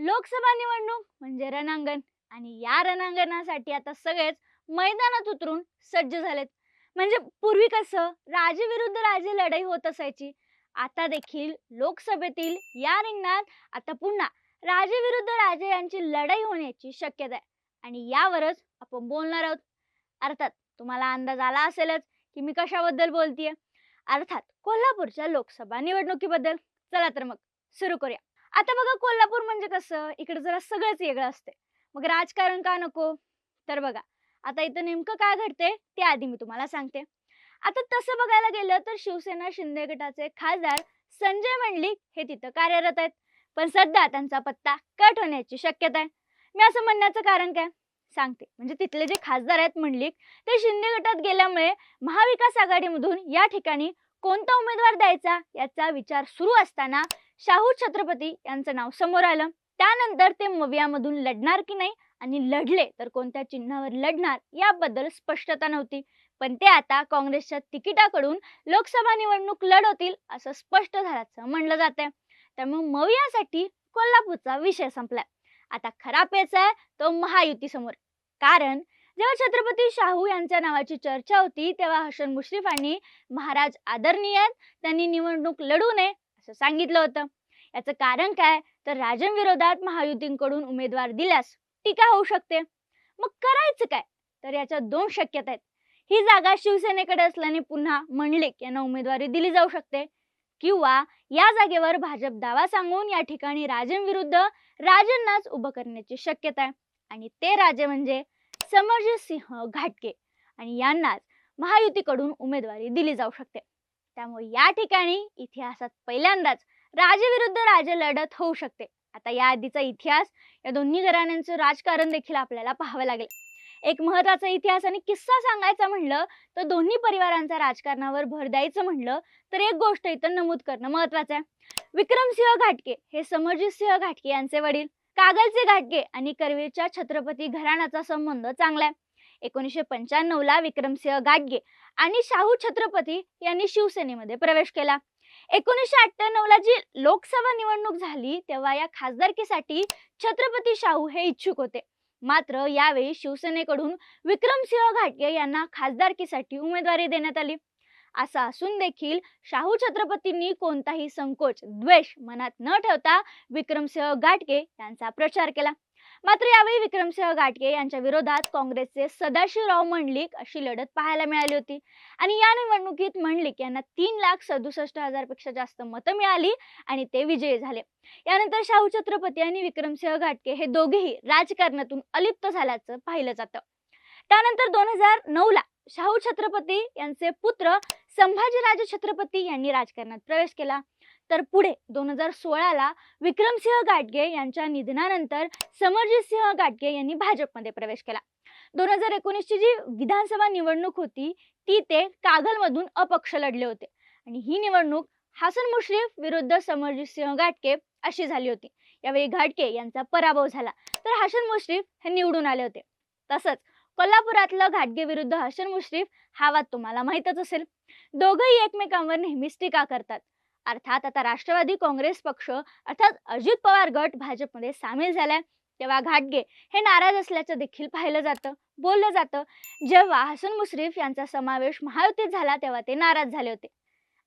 लोकसभा निवडणूक म्हणजे रणांगण आणि या रणांगणासाठी आता सगळेच मैदानात उतरून सज्ज झालेत. म्हणजे पूर्वी कसं राजे विरुद्ध राजे लढाई होत असायची आता देखील लोकसभेतील या रिंगणात आता पुन्हा राजे विरुद्ध राजे यांची लढाई होण्याची शक्यता आहे. आणि यावरच आपण बोलणार आहोत. अर्थात तुम्हाला अंदाज आला असेलच की मी कशाबद्दल बोलतीये? अर्थात कोल्हापूरच्या लोकसभा निवडणुकीबद्दल. चला तर मग सुरू करूया. आता बघा कोल्हापूर म्हणजे कसं? इकडे जरा सगळंच वेगळं असते मग राजकारण का नको? तर बघा आता इथं नेमकं काय घडते ते आधी मी तुम्हाला सांगते. आता तसं बघायला गेलं तर शिवसेना शिंदे गटाचे खासदार संजय मंडलिक हे तिथं कार्यरत आहेत. पण सध्या त्यांचा पत्ता कट होण्याची शक्यता आहे. मी असं म्हणण्याचं कारण काय? सांगते. म्हणजे तिथले जे खासदार आहेत मंडलिक ते शिंदे गटात गेल्यामुळे महाविकास आघाडीमधून या ठिकाणी कोणता उमेदवार द्यायचा याचा विचार सुरू असताना शाहू छत्रपती यांचं नाव समोर आलं. त्यानंतर ते मवियामधून लढणार की नाही आणि लढले तर कोणत्या चिन्हावर लढणार याबद्दल स्पष्टता नव्हती. पण ते आता काँग्रेसच्या तिकिटाकडून लोकसभा निवडणूक लढवतील असं स्पष्ट झाल्याचं म्हणलं जातंय. त्यामुळे मवियासाठी कोल्हापूरचा विषय संपलाय. आता खरा पेच आहे तो महायुती समोर कारण जेव्हा छत्रपती शाहू यांच्या नावाची चर्चा होती तेव्हा हसन मुश्रीफांनी महाराज आदरणीय त्यांनी निवडणूक लढू नये असं सांगितलं होतं. याचं कारण काय? तर राजांविरोधात महायुतींकडून उमेदवार दिल्यास टीका होऊ शकते. मग करायचं काय? तर याच्या दोन शक्यता आहेत. ही जागा शिवसेनेकडे असल्याने पुन्हा मंडलिक यांना उमेदवारी दिली जाऊ शकते. किंवा या जागेवर भाजप दावा सांगून या ठिकाणी राजेंविरुद्ध राजांनाच उभं करण्याची शक्यता आहे. आणि ते राजे म्हणजे समरजित सिंह घाटके आणि यांनाच महायुतीकडून उमेदवारी दिली जाऊ शकते. त्यामुळे या ठिकाणी इतिहासात पहिल्यांदाच राजे विरुद्ध राजे लढत होऊ शकते. आता या आधीचा इतिहास या दोन्ही घराण्यांचं राजकारण देखील आपल्याला पाहावं लागेल. एक महत्त्वाचा इतिहास आणि किस्सा सांगायचा म्हणलं तर दोन्ही परिवारांचा राजकारणावर भर द्यायचं म्हणलं तर एक गोष्ट इथं नमूद करणं महत्वाचं आहे. विक्रमसिंह घाटके हे समरजितसिंह सिंह यांचे वडील कागलचे घाटगे आणि करवीरच्या छत्रपती घराण्याचा संबंध चांगला आहे. एकोणीसशे पंच्याण्णवला विक्रमसिंह गाडगे आणि शाहू छत्रपती यांनी शिवसेनेमध्ये प्रवेश केला. एकोणीसशे अठ्ठ्याण्णवला जी लोकसभा निवडणूक झाली तेव्हा या खासदारकीसाठी छत्रपती शाहू हे इच्छुक होते. मात्र यावेळी शिवसेनेकडून विक्रमसिंह घाटगे यांना खासदारकीसाठी उमेदवारी देण्यात आली. असं असून देखील शाहू छत्रपतींनी कोणताही संकोच द्वेष मनात न ठेवता विक्रमसिंह घाटगे यांचा प्रचार केला. मात्र यावेळी विक्रमसिंह घाटगे यांच्या विरोधात काँग्रेसचे सदाशिवराव मंडलिक अशी लढत पाहायला मिळाली होती. आणि या निवडणुकीत मंडलिक यांना तीन लाख सदुसष्ट हजारपेक्षा जास्त मतं मिळाली आणि ते विजयी झाले. यानंतर शाहू छत्रपती आणि विक्रमसिंह घाटगे हे दोघेही राजकारणातून अलिप्त झाल्याचं पाहिलं जातं. त्यानंतर दोन हजार नऊ ला शाहू छत्रपती यांचे पुत्र संभाजीराजे छत्रपती यांनी राजकारणात प्रवेश केला. तर पुढे दोन हजार सोळाला विक्रमसिंह गाडगे यांच्या निधनानंतर समरजितसिंह सिंह यांनी भाजपमध्ये प्रवेश केला. दोन हजार एकोणीसची जी विधानसभा निवडणूक होती ती ते कागलमधून अपक्ष लढले होते. आणि ही निवडणूक हसन मुश्रीफ विरुद्ध समरजित सिंह गाटके अशी झाली होती. यावेळी घाटके यांचा पराभव झाला. तर हसन मुश्रीफ हे निवडून आले होते. तसंच कोल्हापुरातलं घाटगे विरुद्ध हसन मुश्रीफ हा वाद तुम्हाला माहीतच असेल. दोघंही एकमेकांवर नेहमीच टीका करतात. अर्थात आता राष्ट्रवादी काँग्रेस पक्ष अर्थात अजित पवार गट भाजपमध्ये सामील झालाय. तेव्हा घाटगे हे नाराज असल्याचं देखील पाहिलं जातं बोललं जातं. जेव्हा हसन मुश्रीफ यांचा समावेश महायुतीत झाला तेव्हा ते नाराज झाले होते.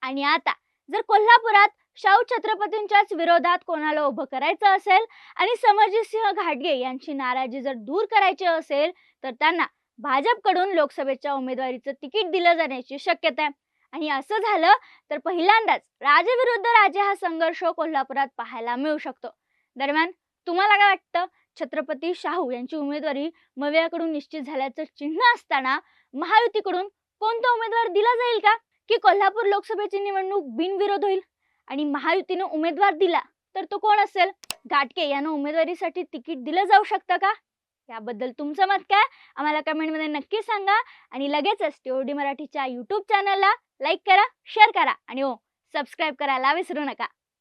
आणि आता जर कोल्हापुरात शाहू छत्रपतींच्याच विरोधात कोणाला उभं करायचं असेल आणि समरजितसिंह घाटगे यांची नाराजी जर दूर करायची असेल तर त्यांना भाजपकडून लोकसभेच्या उमेदवारीचं तिकीट दिलं जाण्याची शक्यता आहे. आणि असं झालं तर पहिल्यांदाच राजेविरुद्ध राजे हा संघर्ष कोल्हापुरात पाहायला मिळू शकतो. दरम्यान तुम्हाला काय वाटतं? छत्रपती शाहू यांची उमेदवारी मवियाकडून निश्चित झाल्याचं चिन्ह असताना महायुतीकडून कोणता उमेदवार दिला जाईल का? की कोल्हापूर लोकसभेची निवडणूक बिनविरोध होईल? आणि महायुतीनं उमेदवार दिला तर तो कोण असेल? घाटके यांना उमेदवारीसाठी तिकीट दिलं जाऊ शकतं का? याबद्दल तुमचं मत काय? आम्हाला कमेंटमध्ये नक्की सांगा आणि लगेचच टीओडी मराठीच्या यूट्यूब चॅनलला लाईक करा शेअर करा आणि हो सबस्क्राईब करायला विसरू नका.